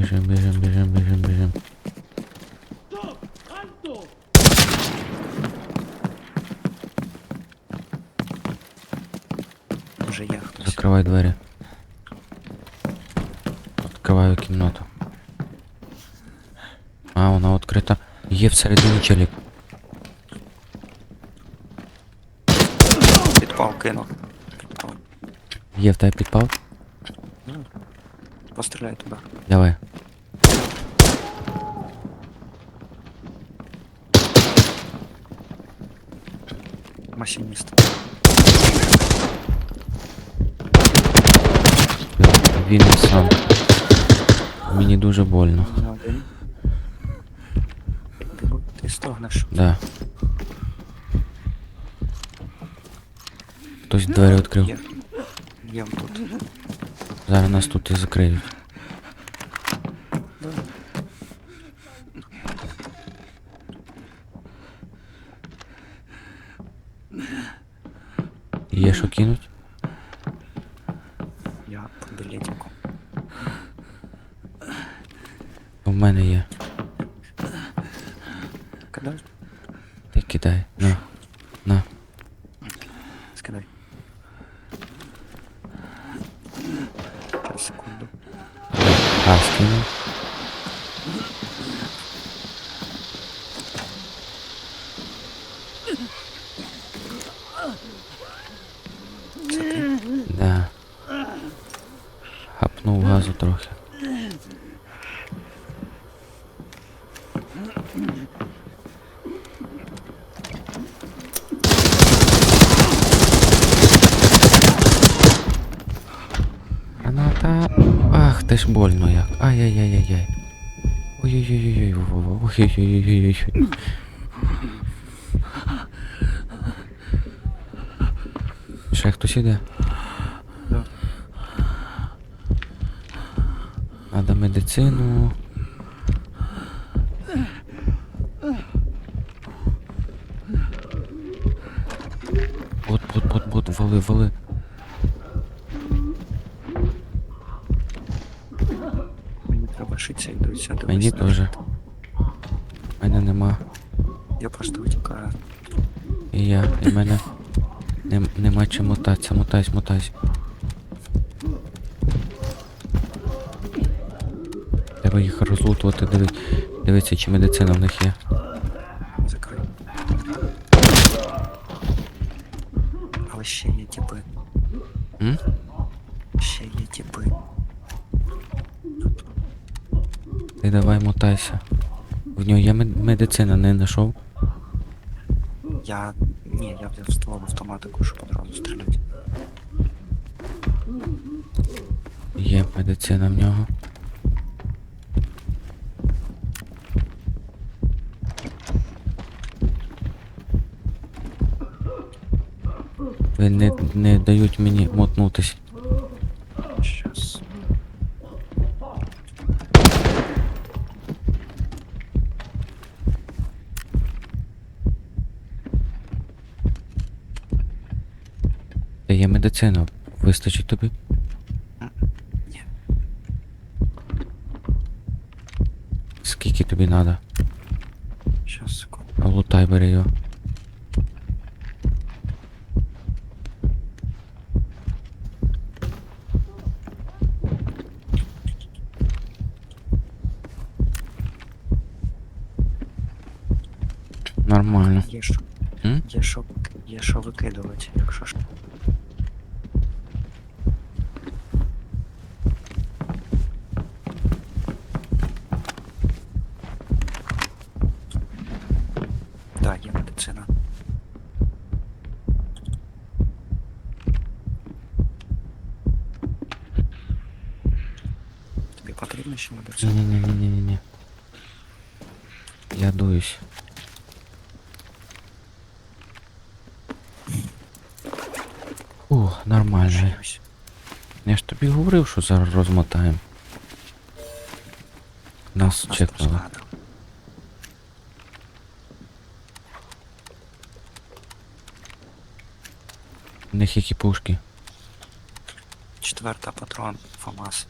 біжим, біжим, біжим, біжим, біжим. Вже є хтось. Закривай двері. Відкриваю кімнату. А, вона відкрита. Є всередині челік. Підпал кинув. Підпал. Є в тебе підпав? Постріляй туди. Давай. Машиніст. Він не сам. Мені дуже больно. Не один. Ти, бу- ти стогнеш. Да. Хтось двері відкрив. Є. Є тут. Зараз нас тут і закриють. Кидай. Ти кидай. На. На. Скидай. Зараз, секунду. А, скинув. Це ти? Да. Хапнув газу трохи. Граната. Ах, ти ж больно як. Ай-яй-яй-яй-яй. Ой-ой-ой-ой-ой. Ой-ой-ой-ой-ой. Ще хтось іде? Да. Надо медицину. Вот, вот, вот, вот, вали, вали. Мені теж. Мене нема. Я просто утікаю. І я, і мене нем, нема чим мотатися, мотайся, мотайся. Треба їх розлутувати, дивись. дивитися, чи медицина в них є. Мед- не знайшов. Я. Ні, я взяв ствол автоматику, щоб одразу стріляти. Є медицина в нього. Ви не, не дають мені мотнутись. Щас. Медицина. Вистачить тобі? Ні. Скільки тобі треба? Щас, секунду. Лутай бери його. Нормально. Є що. М? Є що, є що викидувати, якщо ж. Так, є медицина. Тобі Ні-ні-ні-ні-ні. Я дуюсь. Ух, нормально. Я ж тобі говорив, що зараз розмотаємо. Нас розгадали. У них які пушки. Четверта патрон ФАМАС.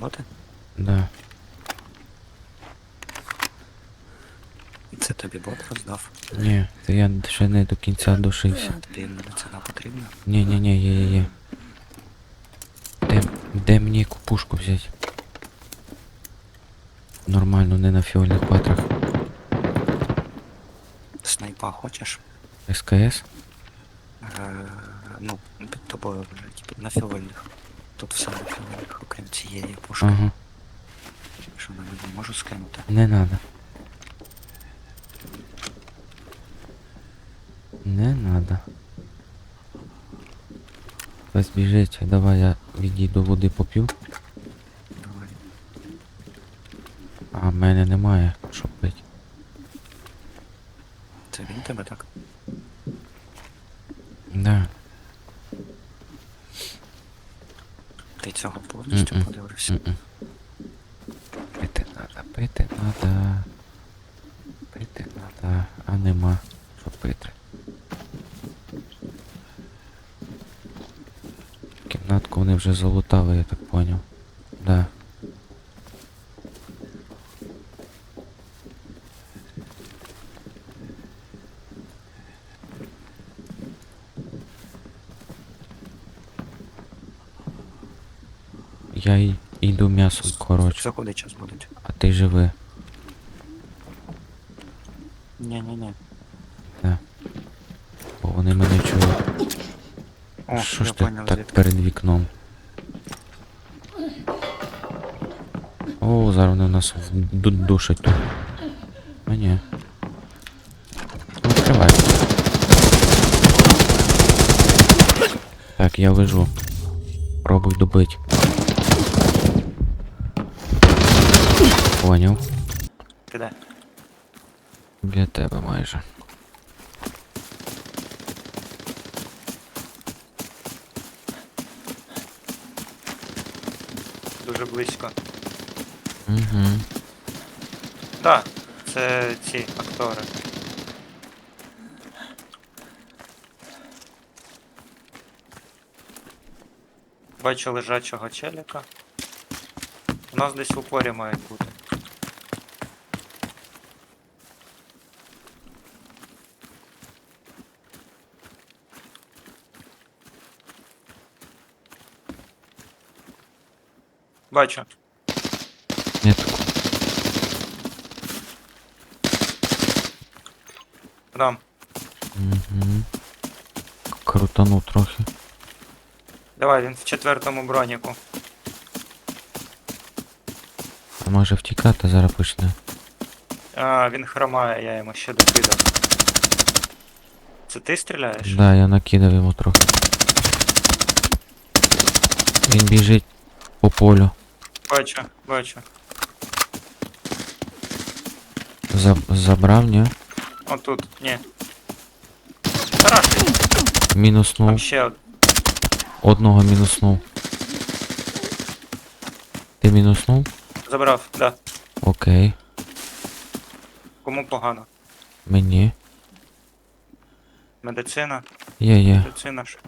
Боти? Да. Це тобі бот роздав? Ні, це я ще не до кінця душився. Тобі медицина потрібна? Ні, ні, ні, є, є, є. Де, де мені яку пушку взяти? Нормально, не на фіольних патрах. Снайпа хочеш? СКС? Е, ну, під тобою під на фіольних. Тут все на фіольних, окрім цієї пушки. Ага, Що навіть не можу скинути. не надо. Не надо. Хтось біжить, давай я відійду води поп'ю. Давай. А в мене немає, що пити. Це він тебе так? Да. Ти цього повністю Мгм. подивився? М-м. Пити надо, пити надо. Пити надо, а нема що пити. Кімнатку вони вже залутали, я так поняв. Да. Я й іду м'ясо, коротше, куди час будуть? а ти живи. Ні-ні-ні. Бо вони мене чують. О, Що я ж ти поняв, так звідки. перед вікном? О, зараз вони нас ду- душать тут. А ні. Ну, Відкривай. Так, я лежу. Пробуй добить. Поняв. Ти де? Для тебе майже. Дуже близько. Угу. Так, це ці актори. Бачу лежачого челіка. У нас десь в упорі мають бути. Бачу. Нет. Там. Угу. Крутанув трохи. Давай, він в четвертому броніку. А може втікати зараз почне. А, він хромає, я йому ще докидав. Це ти стріляєш? Да, я накидав йому трохи. Він біжить по полю. Бачу, бачу. За, забрав, ні? Отут, ні. Тарашить, там Мінуснув. ще од- Одного мінуснув. Ти мінуснув? забрав, да. Окей. Кому погано? Мені. Медицина, Є, є. медицина ж.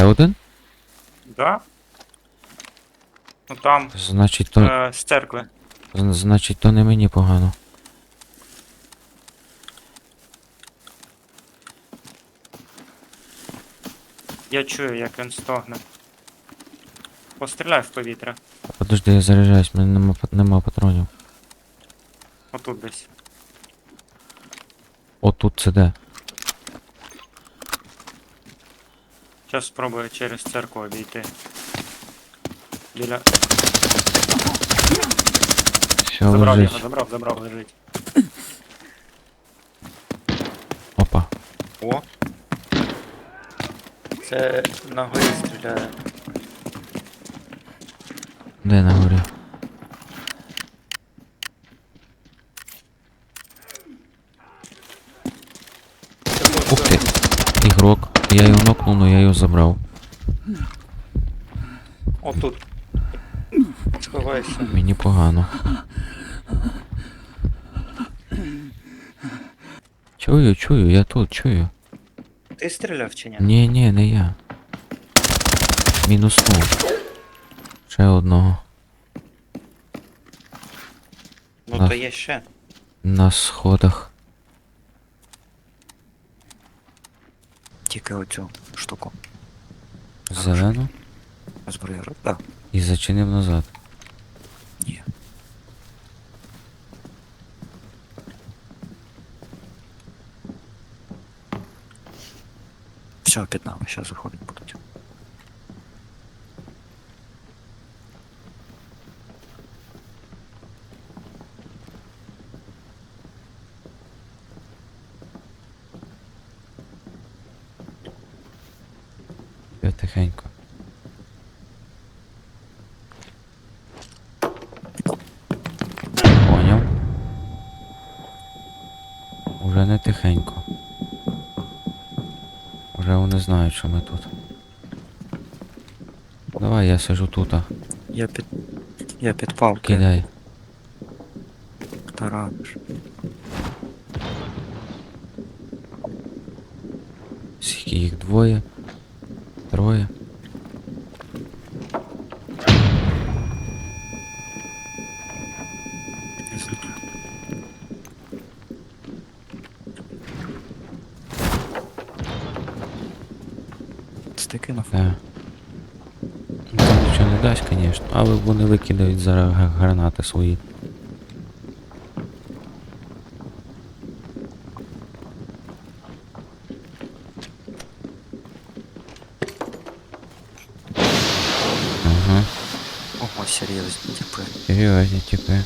Е1? Да? Ну там, Значить, то. е, з церкви. з- Значить, то не мені погано. Я чую, як він стогне. Постріляй в повітря. Подожди, я заряджаюсь, в мене нема, пат- нема патронів. Отут десь. Отут це де? Зараз спробую через церкву обійти. Біля. Все, Забрав лежить. його, забрав, забрав, лежить. Опа. О. Це на горі стріляє. Де на горі? Ух ти. Ігрок. Я його но я його забрав. Отут. Сховайся. Мені погано. Чую, чую, я тут чую. ти стріляв чи ні? Ні, ні, не я. Мінуснув. Ще одного. Ну на- то є ще. На сходах. Тільки оцю штуку. Зелену. Зброю. Так. І зачинив назад. Ні. Все, під нами, зараз виходить будуть. Я тихенько. Поняв. Уже не тихенько. Уже вони знають, що ми тут. Давай я сижу тут. Я під. Я під палки. Кидай. Тараниш. Скільки їх двоє. Троє. Стики на Да. Ну, Це нічого не дасть, звісно, але вони викидають зараз гранати свої. Ага, Ого, серйозні типи. серйозні типи.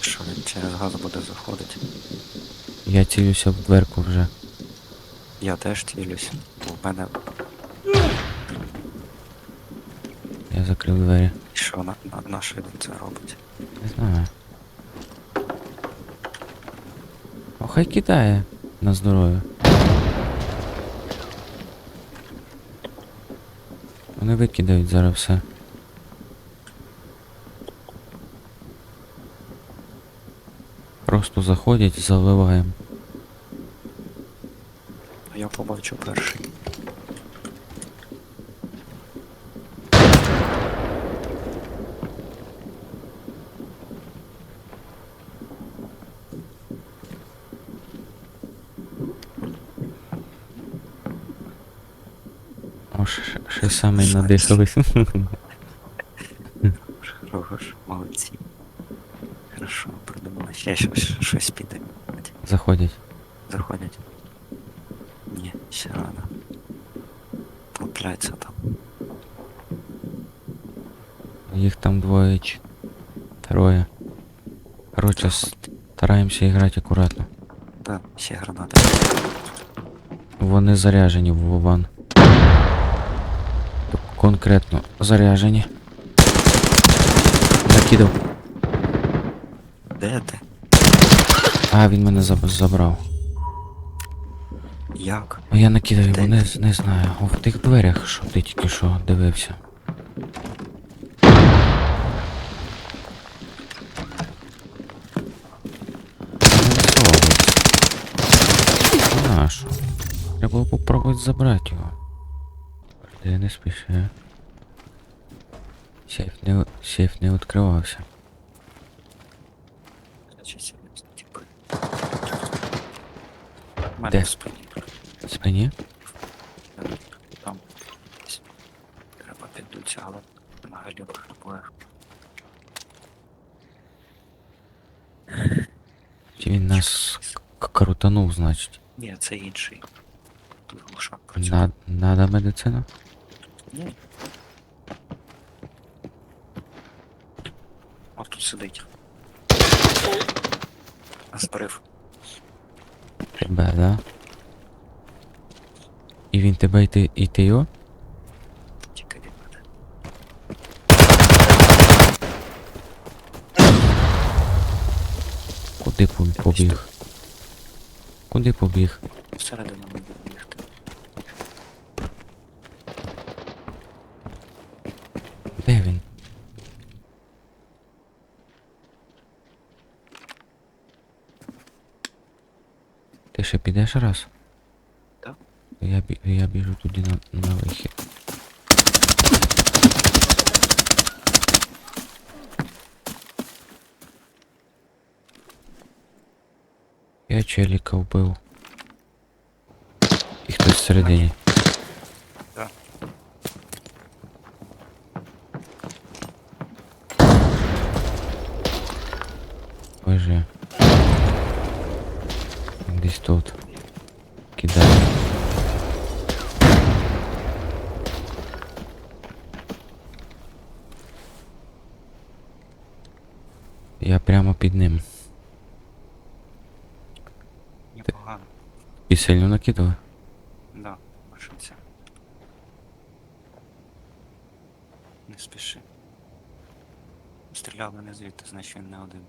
Що він через газ буде заходити? Я цілюся в дверку вже. Я теж цілюсь. У мене Я закрив двері. що на, на, на що він це робить? Не знаю. О, хай кидає на здоров'я. Вони викидають зараз все. Просто заходять, заливаємо. А Я побачу перший. О, ще- ще самий надихались. Хорош, молодці. Хорошо, придумали. Ще щось, щось піде. Заходять. Заходять. Ні, ще рано. Трапляється там. Їх там двоє чи троє. Короче, стараємося грати акуратно. Да, ще гранати. Вони заряжені в Вован. Конкретно заряжені. Накидав. Де ти? А, він мене забрав. Як? А я накидав його, не, не знаю. О, в тих дверях, що ти тільки що дивився. Ну? Треба було попробувати забрати його. Де не спіши. Сейф не, сейф не відкривався. Мене Де? в спині. В Спині? Там. Треба підуться, але на галюках боях. Чи він нас к- крутанув, значить. Ні, це інший. Тут глушак працює. На, надо медицина? От тут сидить. Збрив. Тебе, да? І він тебе і ти, і ти його? Тільки від мене. Куди поб- побіг? Куди побіг? Всередину буде бігти. Де він? Ти ще підеш раз? Так. Я, бі... я біжу туди на, на вихід. Я челіка вбив. І хтось всередині. Десь тут. Кидаю. Я прямо під ним. Непогано. І сильно накидав. Да, машинця. Не спіши. Стріляв мене звідти, значить він не один.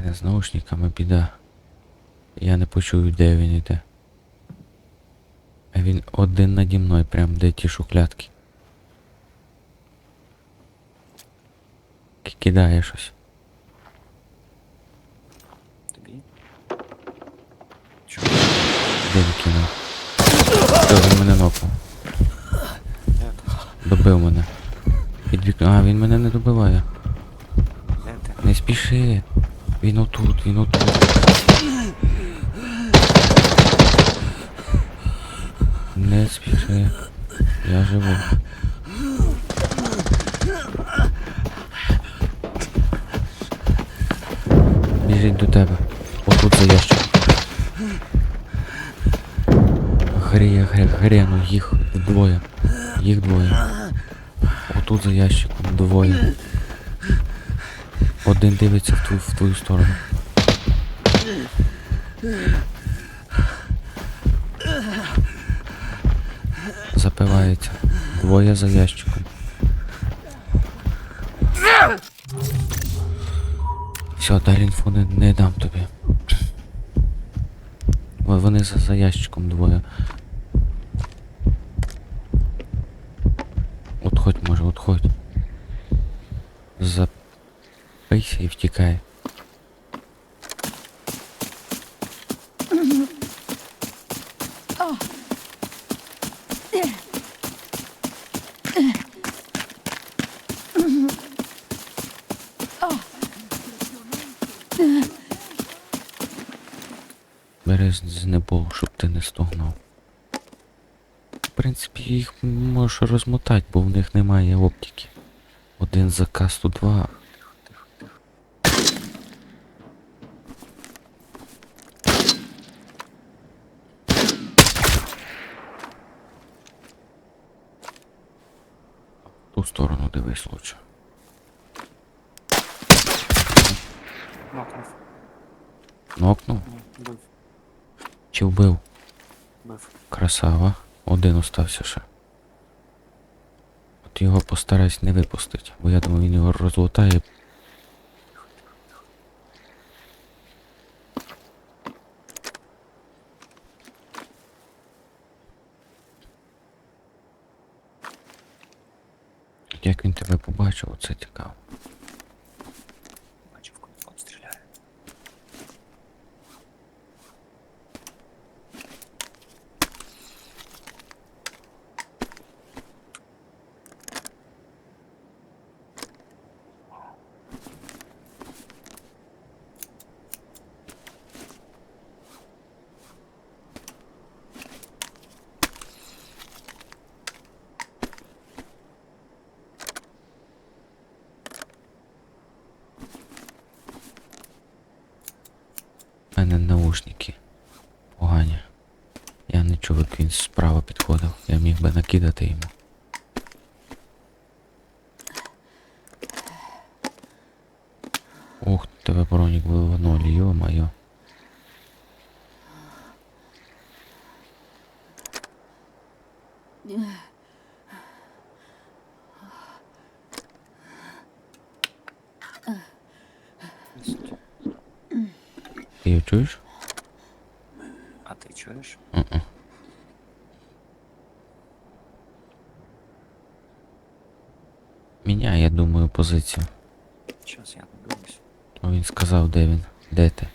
Мене з наушниками біда. Я не почую, де він іде. А він один наді мною, прям де ті шухлядки. Ки- Кидає щось. Тобі? Чого? Де він кинув? Він мене нокнув. Добив мене. Під вікно. А, він мене не добиває. Не спіши. Він отут, він отут. Не спіши. Я живу. Біжить до тебе. Отут за ящик. Гріє, грі, гріну, їх двоє. Їх двоє. Отут за ящиком двоє. Один дивиться в твою, в твою сторону. Запивається. Двоє за ящиком. Все, далі інфу не, не дам тобі. Вони за, за ящиком двоє. ховається і втікає. Бери з небо, щоб ти не стогнав. В принципі, їх можеш розмотати, бо в них немає оптики. Один за К-102 ту сторону дивись лучше. Нокнув. Нокнув? Ні, бив. Чи вбив? Бив. Красава. Один остався ще. От його постараюсь не випустити, бо я думаю, він його розлутає. Як він тебе побачив, це цікаво. Бачив, коли фон стріляє. У мене наушники погані. Я не чув, як він справа підходив. Я міг би накидати йому. Ух, тебе бронік виливнули, йо-моє. Несуть. Ти його чуєш? А ти чуєш? Мгм. Міняй, я думаю, позицію. Зараз я подивлюсь. Він сказав, де він. Де ти?